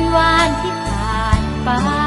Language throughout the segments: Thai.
วันวานที่ผ่านไป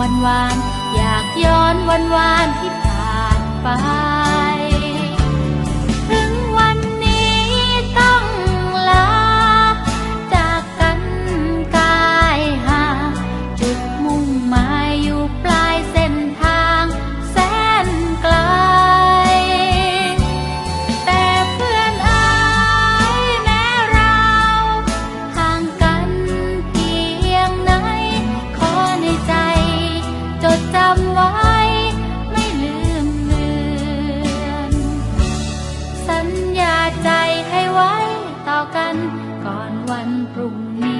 วันวาน อยากย้อนวันวานที่ผ่านไป พรุ่งนี้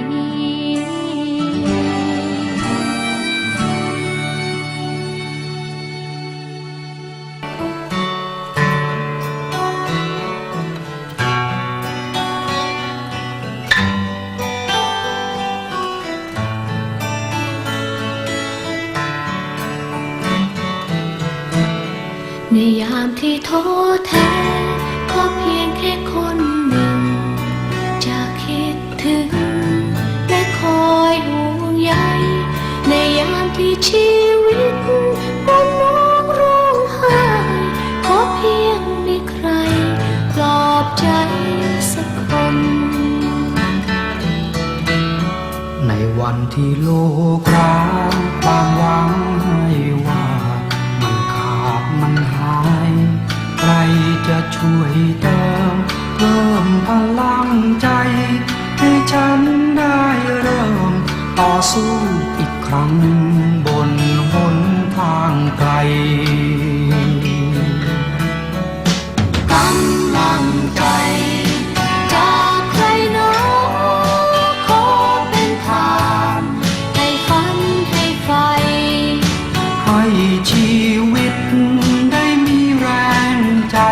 ในยามที่ท้อแท้ก็เพียงแค่ วันที่โลกร้างความหวังให้ว่า มันขาดมันหาย ใครจะช่วยเติมเพิ่มพลังใจ ให้ฉันได้เริ่ม ต่อสู้อีกครั้งบนหนทางไกล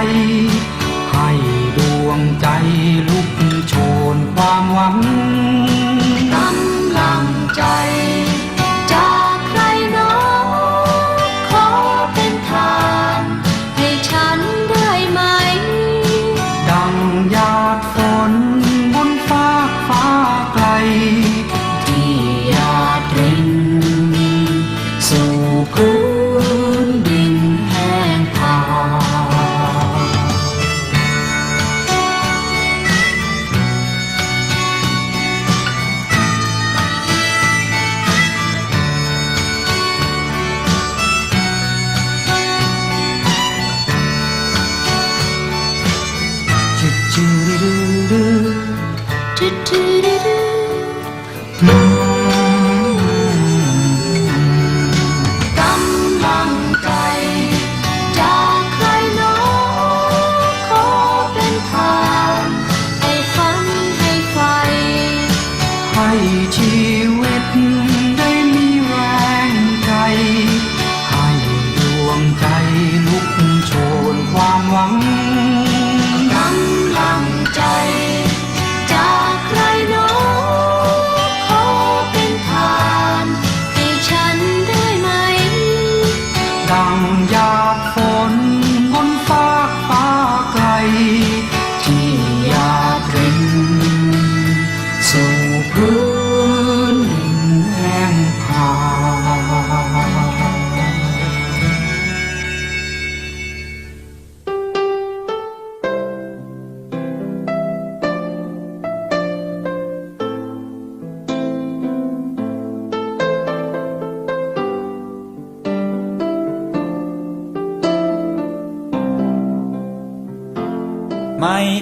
life. ดั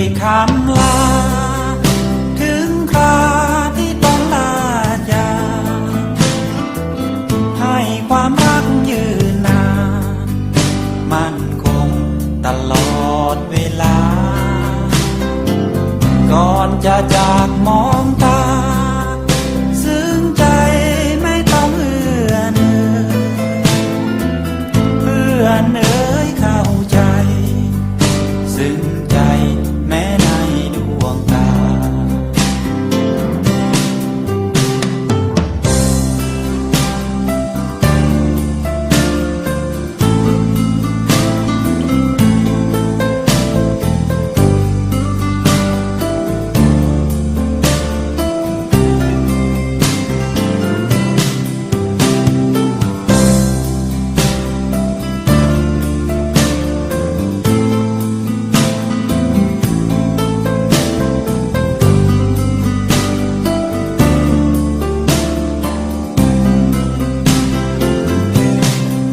ยคำลา ถึงคราที่ต้องลาจากให้ความรักยืนนาน มั่นคงตลอดเวลา ก่อนจะจากมองตา ซึ้งใจไม่ต้องเอื้อนเอ่ยเพื่อนเอ๋ย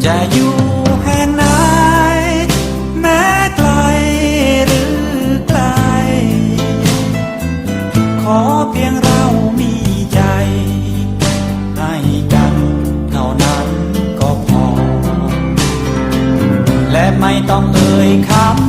จะอยู่แห่งไหนแม้ไกลหรือไกล ขอเพียงเรามีใจ ให้กันเท่านั้นก็พอ และไม่ต้องเอ่ยคำ